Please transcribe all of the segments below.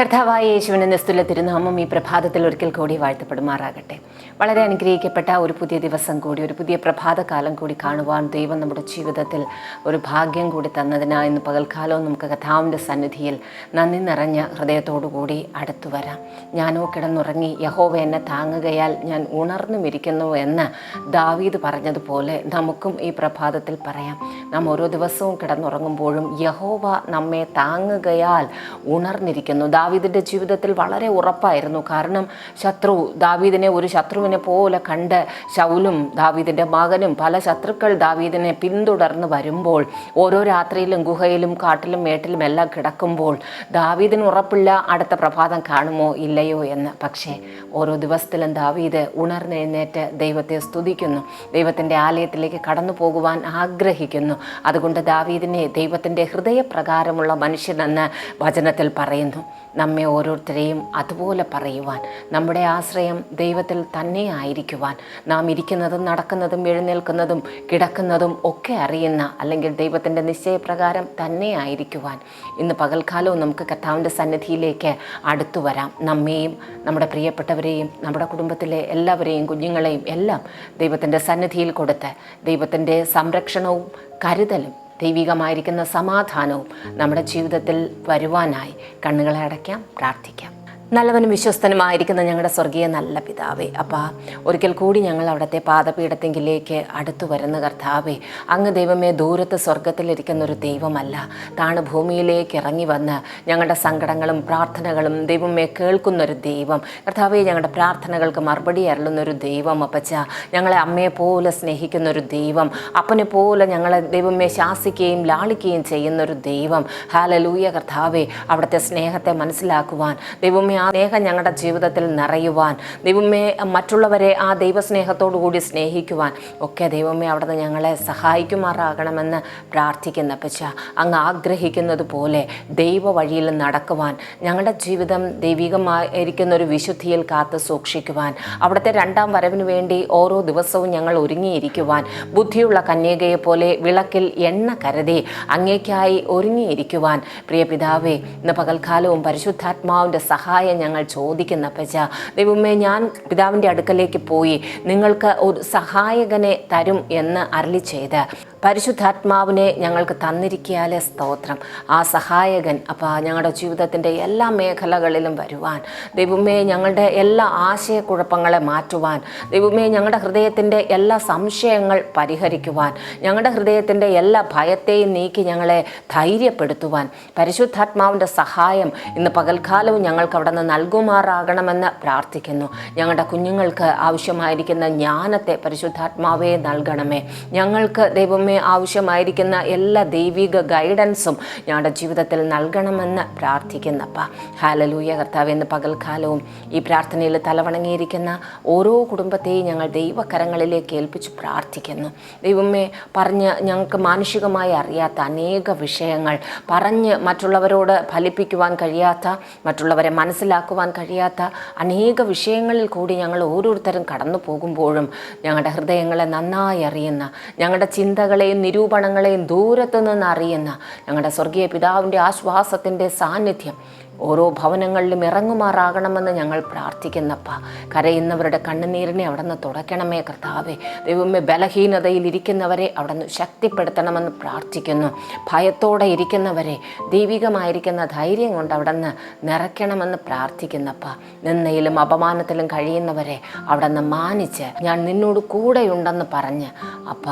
കർത്താവായ യേശുവിന്റെ നിസ്തുല തിരുനാമം ഈ പ്രഭാതത്തിൽ ഒരിക്കൽ കൂടി വാഴ്ത്തപ്പെടുമാറാകട്ടെ. വളരെ അനുഗ്രഹിക്കപ്പെട്ട ഒരു പുതിയ ദിവസം കൂടി ഒരു പുതിയ പ്രഭാതകാലം കൂടി കാണുവാൻ ദൈവം നമ്മുടെ ജീവിതത്തിൽ ഒരു ഭാഗ്യം കൂടി തന്നതിനാൽ ഇന്ന് പകൽക്കാലവും നമുക്ക് കഥാവിന്റെ സന്നിധിയിൽ നന്ദി നിറഞ്ഞ ഹൃദയത്തോടുകൂടി അടുത്തു വരാം. ഞാനോ കിടന്നുറങ്ങി യഹോവ എന്നെ താങ്ങുകയാൽ ഞാൻ ഉണർന്നുമിരിക്കുന്നു എന്ന് ദാവീദ് പറഞ്ഞതുപോലെ നമുക്കും ഈ പ്രഭാതത്തിൽ പറയാം. നാം ഓരോ ദിവസവും കിടന്നുറങ്ങുമ്പോഴും യഹോവ നമ്മെ താങ്ങുകയാൽ ഉണർന്നിരിക്കുന്നു. ദാവീദിന്റെ ജീവിതത്തിൽ വളരെ ഉറപ്പായിരുന്നു. കാരണം ശത്രു ദാവീദിനെ ഒരു ശത്രുവിനെ പോലെ കണ്ട് ശൗലും ദാവീദിന്റെ മകനും പല ശത്രുക്കൾ ദാവീദിനെ പിന്തുടർന്ന് വരുമ്പോൾ ഓരോ രാത്രിയിലും ഗുഹയിലും കാട്ടിലും മേട്ടിലും എല്ലാം കിടക്കുമ്പോൾ ദാവീദിന് ഉറപ്പില്ല അടുത്ത പ്രഭാതം കാണുമോ ഇല്ലയോ എന്ന്. പക്ഷേ ഓരോ ദിവസത്തിലും ദാവീദ് ഉണർന്നെഴുന്നേറ്റ് ദൈവത്തെ സ്തുതിക്കുന്നു. ദൈവത്തിന്റെ ആലയത്തിലേക്ക് കടന്നു പോകുവാൻ ആഗ്രഹിക്കുന്നു. അതുകൊണ്ട് ദാവീദിനെ ദൈവത്തിന്റെ ഹൃദയപ്രകാരമുള്ള മനുഷ്യനെന്ന് വചനത്തിൽ പറയുന്നു. നമ്മെ ഓരോരുത്തരെയും അതുപോലെ പറയുവാൻ നമ്മുടെ ആശ്രയം ദൈവത്തിൽ തന്നെ ആയിരിക്കുവാൻ നാം ഇരിക്കുന്നതും നടക്കുന്നതും എഴുന്നേൽക്കുന്നതും കിടക്കുന്നതും ഒക്കെ അറിയുന്ന അല്ലെങ്കിൽ ദൈവത്തിന്റെ നിശ്ചയപ്രകാരം തന്നെ ആയിരിക്കുവാൻ. ഇന്ന് പകൽക്കാലവും നമുക്ക് കർത്താവിന്റെ സന്നിധിയിലേക്ക് അടുത്തു വരാം. നമ്മെയും നമ്മുടെ പ്രിയപ്പെട്ടവരെയും നമ്മുടെ കുടുംബത്തിലെ എല്ലാവരെയും കുഞ്ഞുങ്ങളെയും എല്ലാം ദൈവത്തിന്റെ സന്നിധിയിൽ കൊടുത്ത് ദൈവത്തിന്റെ സംരക്ഷണവും കരുതലും ദൈവികമായിരിക്കുന്ന സമാധാനവും നമ്മുടെ ജീവിതത്തിൽ വരുവാനായി കണ്ണുകളെ അടയ്ക്കാം പ്രാർത്ഥിക്കാം. നല്ലവനും വിശ്വസ്തനുമായിരിക്കുന്ന ഞങ്ങളുടെ സ്വർഗീയ നല്ല പിതാവേ അപ്പാ ഒരിക്കൽ കൂടി ഞങ്ങൾ അവിടുത്തെ പാദപീഠത്തെങ്കിലേക്ക് അടുത്തു വരുന്ന കർത്താവേ അങ്ങ് ദൈവമേ ദൂരത്ത് സ്വർഗത്തിലിരിക്കുന്ന ഒരു ദൈവമല്ല. താണ് ഭൂമിയിലേക്ക് ഇറങ്ങി വന്ന് ഞങ്ങളുടെ സങ്കടങ്ങളും പ്രാർത്ഥനകളും ദൈവമേ കേൾക്കുന്നൊരു ദൈവം. കർത്താവേ ഞങ്ങളുടെ പ്രാർത്ഥനകൾക്ക് മറുപടി അരുളുന്നൊരു ദൈവം അപ്പച്ച ഞങ്ങളെ അമ്മയെ പോലെ സ്നേഹിക്കുന്ന ഒരു ദൈവം അപ്പനെ പോലെ ഞങ്ങളെ ദൈവമേ ശാസിക്കുകയും ലാളിക്കുകയും ചെയ്യുന്നൊരു ദൈവം. ഹാലലൂയ കർത്താവേ അവിടുത്തെ സ്നേഹത്തെ മനസ്സിലാക്കുവാൻ ദൈവമേ ആ സ്നേഹം ഞങ്ങളുടെ ജീവിതത്തിൽ നിറയുവാൻ ദൈവമേ മറ്റുള്ളവരെ ആ ദൈവസ്നേഹത്തോടു കൂടി സ്നേഹിക്കുവാൻ ഒക്കെ ദൈവമേ അവിടുന്ന് ഞങ്ങളെ സഹായിക്കുമാറാകണമെന്ന് പ്രാർത്ഥിക്കുന്ന പച്ച അങ്ങ് ആഗ്രഹിക്കുന്നത് പോലെ ദൈവ വഴിയിൽ നടക്കുവാൻ ഞങ്ങളുടെ ജീവിതം ദൈവികമായിരിക്കുന്ന ഒരു വിശുദ്ധിയിൽ കാത്ത് സൂക്ഷിക്കുവാൻ അവിടുത്തെ രണ്ടാം വരവിന് വേണ്ടി ഓരോ ദിവസവും ഞങ്ങൾ ഒരുങ്ങിയിരിക്കുവാൻ ബുദ്ധിയുള്ള കന്യകയെ പോലെ വിളക്കിൽ എണ്ണ കരുതി അങ്ങേക്കായി ഒരുങ്ങിയിരിക്കുവാൻ. പ്രിയ പിതാവേ ഇന്ന് പകൽക്കാലവും പരിശുദ്ധാത്മാവിന്റെ സഹായം ഞങ്ങൾ ചോദിക്കുന്ന പച്ച ദൈവമേ ഞാൻ പിതാവിന്റെ അടുക്കലേക്ക് പോയി നിങ്ങൾക്ക് ഒരു സഹായകനെ തരും എന്ന് അരളി ചെയ്ത് പരിശുദ്ധാത്മാവിനെ ഞങ്ങൾക്ക് തന്നിരിക്കാലെ സ്തോത്രം. ആ സഹായകൻ അപ്പോൾ ഞങ്ങളുടെ ജീവിതത്തിന്റെ എല്ലാ മേഖലകളിലും വരുവാൻ. ദൈവമേ ഞങ്ങളുടെ എല്ലാ ആശയക്കുഴപ്പങ്ങളെ മാറ്റുവാൻ. ദൈവമേ ഞങ്ങളുടെ ഹൃദയത്തിന്റെ എല്ലാ സംശയങ്ങൾ പരിഹരിക്കുവാൻ. ഞങ്ങളുടെ ഹൃദയത്തിന്റെ എല്ലാ ഭയത്തെയും നീക്കി ഞങ്ങളെ ധൈര്യപ്പെടുത്തുവാൻ. പരിശുദ്ധാത്മാവിന്റെ സഹായം ഇന്ന് പകൽക്കാലവും ഞങ്ങൾക്ക് അവിടെ നിന്ന് നൽകുമാറാകണമെന്ന് പ്രാർത്ഥിക്കുന്നു. ഞങ്ങളുടെ കുഞ്ഞുങ്ങൾക്ക് ആവശ്യമായിരിക്കുന്ന ജ്ഞാനത്തെ പരിശുദ്ധാത്മാവേ നൽകണമേ. ഞങ്ങൾക്ക് ദൈവമേ ആവശ്യമായിരിക്കുന്ന എല്ലാ ദൈവിക ഗൈഡൻസും ഞങ്ങളുടെ ജീവിതത്തിൽ നൽകണമെന്ന് പ്രാർത്ഥിക്കുന്നപ്പ. ഹാലലൂയ കർത്താവ് എന്ന് പകൽക്കാലവും ഈ പ്രാർത്ഥനയിൽ തലവണങ്ങിയിരിക്കുന്ന ഓരോ കുടുംബത്തെയും ഞങ്ങൾ ദൈവകരങ്ങളിലേക്ക് ഏൽപ്പിച്ച് പ്രാർത്ഥിക്കുന്നു. ദൈവമേ പറഞ്ഞ് ഞങ്ങൾക്ക് മാനുഷികമായി അറിയാത്ത അനേക വിഷയങ്ങൾ പറഞ്ഞ് മറ്റുള്ളവരോട് ഫലിപ്പിക്കുവാൻ കഴിയാത്ത മറ്റുള്ളവരെ മനസ്സിലാക്കുവാൻ കഴിയാത്ത അനേക വിഷയങ്ങളിൽ കൂടി ഞങ്ങൾ ഓരോരുത്തരും കടന്നു പോകുമ്പോഴും ഞങ്ങളുടെ ഹൃദയങ്ങളെ നന്നായി അറിയുന്ന ഞങ്ങളുടെ ചിന്തകളെയും നിരൂപണങ്ങളെയും ദൂരത്തു നിന്ന് അറിയുന്ന ഞങ്ങളുടെ സ്വർഗീയ പിതാവിന്റെ ആശ്വാസത്തിന്റെ സാന്നിധ്യം ഓരോ ഭവനങ്ങളിലും ഇറങ്ങുമാറാകണമെന്ന് ഞങ്ങൾ പ്രാർത്ഥിക്കുന്നപ്പ. കരയുന്നവരുടെ കണ്ണുനീരിനെ അവിടെ നിന്ന് തുടയ്ക്കണമേ കർത്താവേ. ദൈവമേ ബലഹീനതയിൽ ഇരിക്കുന്നവരെ അവിടെ നിന്ന് ശക്തിപ്പെടുത്തണമെന്ന് പ്രാർത്ഥിക്കുന്നു. ഭയത്തോടെ ഇരിക്കുന്നവരെ ദൈവികമായിരിക്കുന്ന ധൈര്യം കൊണ്ട് അവിടെ നിന്ന് നിറയ്ക്കണമെന്ന് പ്രാർത്ഥിക്കുന്നപ്പ. നിന്നയിലും അപമാനത്തിലും കഴിയുന്നവരെ അവിടെ നിന്ന് മാനിച്ച് ഞാൻ നിന്നോട് കൂടെയുണ്ടെന്ന് പറഞ്ഞ് അപ്പ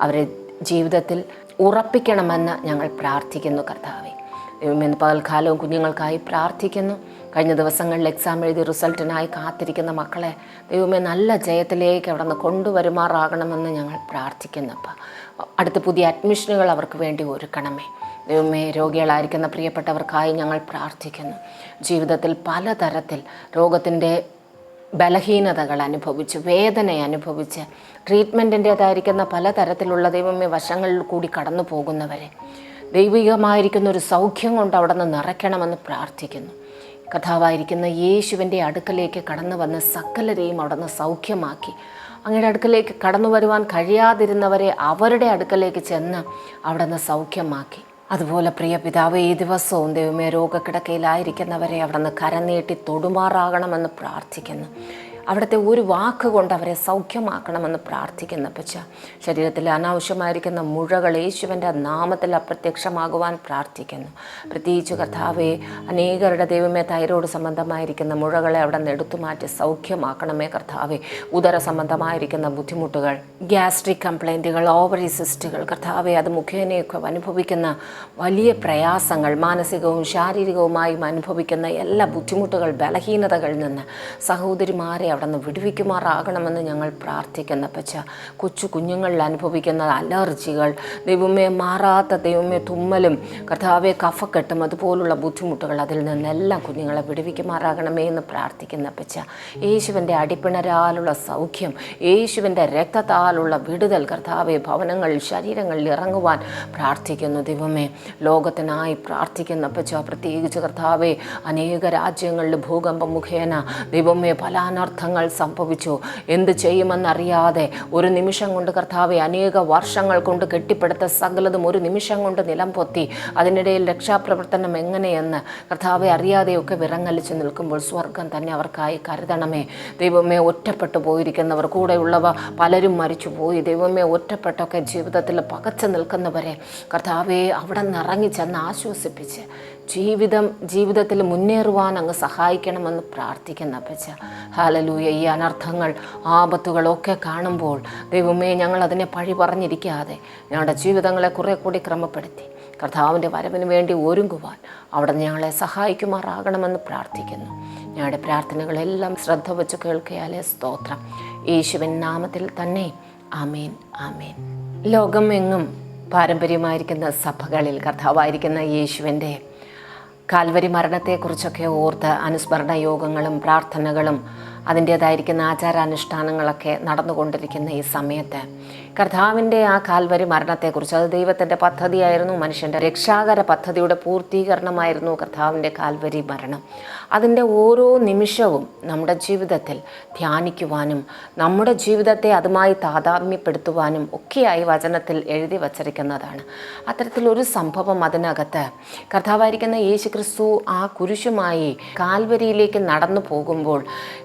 അവരെ ജീവിതത്തിൽ ഉറപ്പിക്കണമെന്ന് ഞങ്ങൾ പ്രാർത്ഥിക്കുന്നു കർത്താവേ. പകൽക്കാലവും കുഞ്ഞുങ്ങൾക്കായി പ്രാർത്ഥിക്കുന്നു. കഴിഞ്ഞ ദിവസങ്ങളിൽ എക്സാം എഴുതി റിസൾട്ടിനായി കാത്തിരിക്കുന്ന മക്കളെ ദൈവമേ നല്ല ജയത്തിലേക്ക് അവിടെ നിന്ന് കൊണ്ടുവരുമാറാകണമെന്ന് ഞങ്ങൾ പ്രാർത്ഥിക്കുന്നപ്പോൾ അടുത്ത പുതിയ അഡ്മിഷനുകൾ അവർക്ക് വേണ്ടി ഒരുക്കണമേ. ദൈവമേ രോഗികളായിരിക്കുന്ന പ്രിയപ്പെട്ടവർക്കായി ഞങ്ങൾ പ്രാർത്ഥിക്കുന്നു. ജീവിതത്തിൽ പലതരത്തിൽ രോഗത്തിന്റെ ബലഹീനതകൾ അനുഭവിച്ച് വേദന അനുഭവിച്ച് ട്രീറ്റ്മെന്റിന്റേതായിരിക്കുന്ന പലതരത്തിലുള്ള ദൈവമേ വശങ്ങളിൽ കൂടി കടന്നു പോകുന്നവരെ ദൈവികമായിരിക്കുന്ന ഒരു സൗഖ്യം കൊണ്ട് അവിടെ നിന്ന് നിറയ്ക്കണമെന്ന് പ്രാർത്ഥിക്കുന്നു. കഥാവായിരിക്കുന്ന യേശുവിന്റെ അടുക്കലേക്ക് കടന്നു വന്ന് സകലരെയും അവിടെ നിന്ന് സൗഖ്യമാക്കി. അങ്ങയുടെ അടുക്കലേക്ക് കടന്നു വരുവാൻ കഴിയാതിരുന്നവരെ അവരുടെ അടുക്കലേക്ക് ചെന്ന് അവിടെ നിന്ന് സൗഖ്യമാക്കി. അതുപോലെ പ്രിയ പിതാവ് ഈ ദിവസവും ദൈവമേ രോഗക്കിടക്കയിലായിരിക്കുന്നവരെ അവിടെ നിന്ന് കരനീട്ടി തൊടുമാറാകണമെന്ന് പ്രാർത്ഥിക്കുന്നു. അവിടുത്തെ ഒരു വാക്ക് കൊണ്ട് അവരെ സൗഖ്യമാക്കണമെന്ന് പ്രാർത്ഥിക്കുന്ന പച്ച ശരീരത്തിൽ അനാവശ്യമായിരിക്കുന്ന മുഴകൾ യേശുവിന്റെ നാമത്തിൽ അപ്രത്യക്ഷമാകുവാൻ പ്രാർത്ഥിക്കുന്നു. പ്രത്യേകിച്ച് കർത്താവെ അനേകരുടെ ദൈവമേ തൈറോയ്ഡ് സംബന്ധമായിരിക്കുന്ന മുഴകളെ അവിടെ നിന്ന് എടുത്തു മാറ്റി സൗഖ്യമാക്കണമേ കർത്താവെ. ഉദര സംബന്ധമായിരിക്കുന്ന ബുദ്ധിമുട്ടുകൾ ഗ്യാസ്ട്രിക് കംപ്ലൈന്റുകൾ ഓവറി സിസ്റ്റുകൾ കർത്താവെ അത് മുഖേനയൊക്കെ അനുഭവിക്കുന്ന വലിയ പ്രയാസങ്ങൾ മാനസികവും ശാരീരികവുമായും അനുഭവിക്കുന്ന എല്ലാ ബുദ്ധിമുട്ടുകൾ ബലഹീനതകളിൽ നിന്ന് സഹോദരിമാരെ നിന്ന് വിടുവിക്കുമാറാകണമെന്ന് ഞങ്ങൾ പ്രാർത്ഥിക്കുന്ന പച്ച കൊച്ചു കുഞ്ഞുങ്ങളിൽ അനുഭവിക്കുന്ന അലർജികൾ ദൈവമേ മാറാത്ത ദൈവമേ തുമ്മലും കർത്താവെ കഫക്കെട്ടും അതുപോലുള്ള ബുദ്ധിമുട്ടുകൾ അതിൽ നിന്നെല്ലാം കുഞ്ഞുങ്ങളെ വിടുവിക്കുമാറാകണമേ എന്ന് പ്രാർത്ഥിക്കുന്ന പച്ച യേശുവിന്റെ അടിപ്പിണരാലുള്ള സൗഖ്യം യേശുവിന്റെ രക്തത്താലുള്ള വിടുതൽ കർത്താവെ ഭവനങ്ങളിൽ ശരീരങ്ങളിൽ ഇറങ്ങുവാൻ പ്രാർത്ഥിക്കുന്നു ദൈവമേ. ലോകത്തിനായി പ്രാർത്ഥിക്കുന്ന പച്ച പ്രത്യേകിച്ച് കർത്താവെ അനേക രാജ്യങ്ങളിൽ ഭൂകമ്പം മുഖേന ദൈവമേ പല അനർത്ഥങ്ങൾ സംഭവിച്ചു. എന്ത് ചെയ്യുമെന്നറിയാതെ ഒരു നിമിഷം കൊണ്ട് കർത്താവെ അനേക വർഷങ്ങൾ കൊണ്ട് കെട്ടിപ്പടുത്ത സകലതും ഒരു നിമിഷം കൊണ്ട് നിലം പൊത്തി. അതിനിടയിൽ രക്ഷാപ്രവർത്തനം എങ്ങനെയെന്ന് കർത്താവെ അറിയാതെയൊക്കെ വിറങ്ങലിച്ച് നിൽക്കുമ്പോൾ സ്വർഗം തന്നെ അവർക്കായി കരുതണമേ. ദൈവമേ ഒറ്റപ്പെട്ടു പോയിരിക്കുന്നവർ കൂടെയുള്ളവ പലരും മരിച്ചു പോയി ദൈവമേ ഒറ്റപ്പെട്ടൊക്കെ ജീവിതത്തിൽ പകച്ചു നിൽക്കുന്നവരെ കർത്താവെ അവിടെ നിന്ന് ഇറങ്ങി ചെന്ന് ആശ്വസിപ്പിച്ച് ജീവിതം ജീവിതത്തിൽ മുന്നേറുവാൻ അങ്ങ് സഹായിക്കണമെന്ന് പ്രാർത്ഥിക്കുന്ന അപ്പച്ച. ഹാലലൂയ ഈ അനർത്ഥങ്ങൾ ആപത്തുകളൊക്കെ കാണുമ്പോൾ ദൈവമേ ഞങ്ങൾ അതിനെ പഴി പറഞ്ഞിരിക്കാതെ ഞങ്ങളുടെ ജീവിതങ്ങളെ കുറേ കൂടി ക്രമപ്പെടുത്തി കർത്താവിന്റെ വരവിന് വേണ്ടി ഒരുങ്ങുവാൻ അവിടെ ഞങ്ങളെ സഹായിക്കുമാറാകണമെന്ന് പ്രാർത്ഥിക്കുന്നു. ഞങ്ങളുടെ പ്രാർത്ഥനകളെല്ലാം ശ്രദ്ധ വെച്ച് കേൾക്കിയാലേ സ്തോത്രം. യേശുവിൻ നാമത്തിൽ തന്നെ ആമേൻ ആമേൻ. ലോകം എങ്ങും പാരമ്പര്യമായിരിക്കുന്ന സഭകളിൽ കർത്താവായിരിക്കുന്ന യേശുവിന്റെ കാൽവരി മരണത്തെക്കുറിച്ചൊക്കെ ഓർത്ത് അനുസ്മരണ യോഗങ്ങളും പ്രാർത്ഥനകളും അതിന്റേതായിരിക്കുന്ന ആചാരാനുഷ്ഠാനങ്ങളൊക്കെ നടന്നുകൊണ്ടിരിക്കുന്ന ഈ സമയത്ത് കർത്താവിന്റെ ആ കാൽവരി മരണത്തെക്കുറിച്ച്. അത് ദൈവത്തിന്റെ പദ്ധതിയായിരുന്നു മനുഷ്യന്റെ രക്ഷാകര പദ്ധതിയുടെ പൂർത്തീകരണമായിരുന്നു കർത്താവിന്റെ കാൽവരി മരണം. അതിന്റെ ഓരോ നിമിഷവും നമ്മുടെ ജീവിതത്തിൽ ധ്യാനിക്കുവാനും നമ്മുടെ ജീവിതത്തെ അതുമായി താതാമ്യപ്പെടുത്തുവാനും ഒക്കെയായി വചനത്തിൽ എഴുതി വച്ചിരിക്കുന്നതാണ്. അത്തരത്തിലൊരു സംഭവം അതിനകത്ത് കർത്താവായിരിക്കുന്ന യേശു ക്രിസ്തു ആ കുരിശുമായി കാൽവരിയിലേക്ക് നടന്നു പോകുമ്പോൾ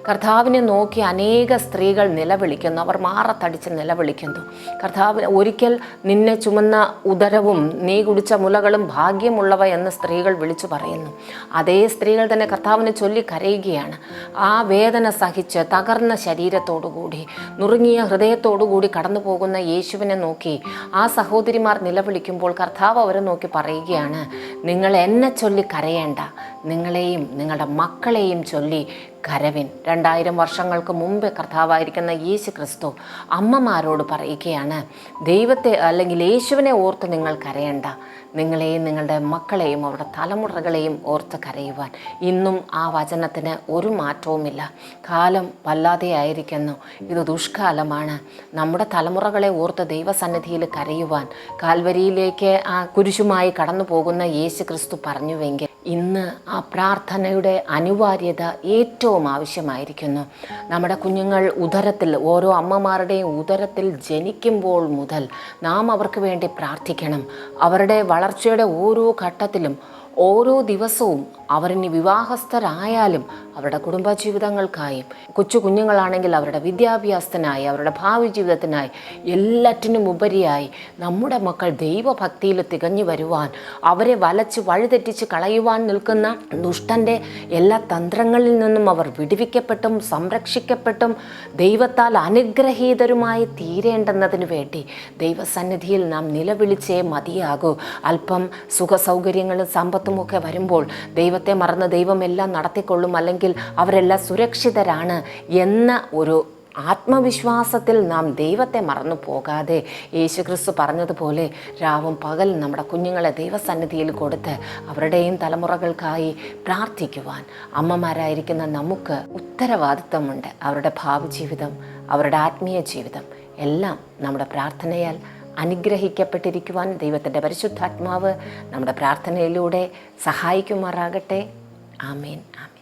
കർത്താവിനെ നോക്കി അനേക സ്ത്രീകൾ നിലവിളിക്കുന്നു. അവർ മാറത്തടിച്ച് നിലവിളിക്കുന്നു. കർത്താവ് ഒരിക്കൽ നിന്നെ ചുമന്ന ഉദരവും നീ കുടിച്ച മുലകളും ഭാഗ്യമുള്ളവ എന്ന് സ്ത്രീകൾ വിളിച്ചു പറയുന്നു. അതേ സ്ത്രീകൾ തന്നെ കർത്താവിനെ ചൊല്ലി കരയുകയാണ്. ആ വേദന സഹിച്ച് തകർന്ന ശരീരത്തോടുകൂടി നുറുങ്ങിയ ഹൃദയത്തോടുകൂടി കടന്നു പോകുന്ന യേശുവിനെ നോക്കി ആ സഹോദരിമാർ നിലവിളിക്കുമ്പോൾ കർത്താവ് അവരെ നോക്കി പറയുകയാണ് നിങ്ങൾ എന്നെ ചൊല്ലി കരയേണ്ട. നിങ്ങളെയും നിങ്ങളുടെ മക്കളെയും ചൊല്ലി കരവിൻ. രണ്ടായിരം വർഷങ്ങൾക്ക് മുമ്പ് കർത്താവായിരിക്കുന്ന യേശു ക്രിസ്തു അമ്മമാരോട് പറയുകയാണ് ദൈവത്തെ അല്ലെങ്കിൽ യേശുവിനെ ഓർത്ത് നിങ്ങൾ കരയണ്ട. നിങ്ങളെയും നിങ്ങളുടെ മക്കളെയും അവരുടെ തലമുറകളെയും ഓർത്ത് കരയുവാൻ. ഇന്നും ആ വചനത്തിന് ഒരു മാറ്റവുമില്ല. കാലം വല്ലാതെയായിരിക്കുന്നു ഇത് ദുഷ്കാലമാണ്. നമ്മുടെ തലമുറകളെ ഓർത്ത് ദൈവസന്നിധിയിൽ കരയുവാൻ. കാൽവരിയിലേക്ക് ആ കുരിശുമായി കടന്നു പോകുന്ന യേശു ക്രിസ്തു പറഞ്ഞുവെങ്കിൽ ഇന്ന് ആ പ്രാർത്ഥനയുടെ അനിവാര്യത ഏറ്റവും ആവശ്യമായിരിക്കുന്നു. നമ്മുടെ കുഞ്ഞുങ്ങൾ ഉദരത്തിൽ ഓരോ അമ്മമാരുടെയും ഉദരത്തിൽ ജനിക്കുമ്പോൾ മുതൽ നാം അവർക്ക് വേണ്ടി പ്രാർത്ഥിക്കണം. അവരുടെ വളർച്ചയുടെ ഓരോ ഘട്ടത്തിലും ഓരോ ദിവസവും അവരിനി വിവാഹസ്ഥരായാലും അവരുടെ കുടുംബജീവിതങ്ങൾക്കായും കൊച്ചു കുഞ്ഞുങ്ങളാണെങ്കിൽ അവരുടെ വിദ്യാഭ്യാസത്തിനായി അവരുടെ ഭാവി ജീവിതത്തിനായി എല്ലാറ്റിനും ഉപരിയായി നമ്മുടെ മക്കൾ ദൈവഭക്തിയിൽ തികഞ്ഞു വരുവാൻ അവരെ വലച്ച് വഴിതെറ്റിച്ച് കളയുവാൻ നിൽക്കുന്ന ദുഷ്ടന്റെ എല്ലാ തന്ത്രങ്ങളിൽ നിന്നും അവർ വിടുവിക്കപ്പെട്ടും സംരക്ഷിക്കപ്പെട്ടും ദൈവത്താൽ അനുഗ്രഹീതരുമായി തീരേണ്ടെന്നതിന് വേണ്ടി ദൈവസന്നിധിയിൽ നാം നിലവിളിച്ചേ മതിയാകൂ. അല്പം സുഖസൗകര്യങ്ങളും സമ്പത്തുമൊക്കെ വരുമ്പോൾ വരുമ്പോൾ ദൈവത്തെ മറന്ന് ദൈവമെല്ലാം നടത്തിക്കൊള്ളും അല്ലെങ്കിൽ അവരെല്ലാം സുരക്ഷിതരാണ് എന്ന ഒരു ആത്മവിശ്വാസത്തിൽ നാം ദൈവത്തെ മറന്നു പോകാതെ യേശുക്രിസ്തു പറഞ്ഞതുപോലെ രാവും പകൽ നമ്മുടെ കുഞ്ഞുങ്ങളെ ദൈവസന്നിധിയിൽ കൊടുത്ത് അവരുടെയും തലമുറകൾക്കായി പ്രാർത്ഥിക്കുവാൻ അമ്മമാരായിരിക്കുന്ന നമുക്ക് ഉത്തരവാദിത്വമുണ്ട് അവരുടെ ഭാവി ജീവിതം അവരുടെ ആത്മീയ ജീവിതം എല്ലാം നമ്മുടെ പ്രാർത്ഥനയാൽ അനുഗ്രഹിക്കപ്പെട്ടിരിക്കുവാൻ ദൈവത്തിന്റെ പരിശുദ്ധാത്മാവ് നമ്മുടെ പ്രാർത്ഥനയിലൂടെ സഹായിക്കുമാറാകട്ടെ. ആമേൻ ആമേൻ.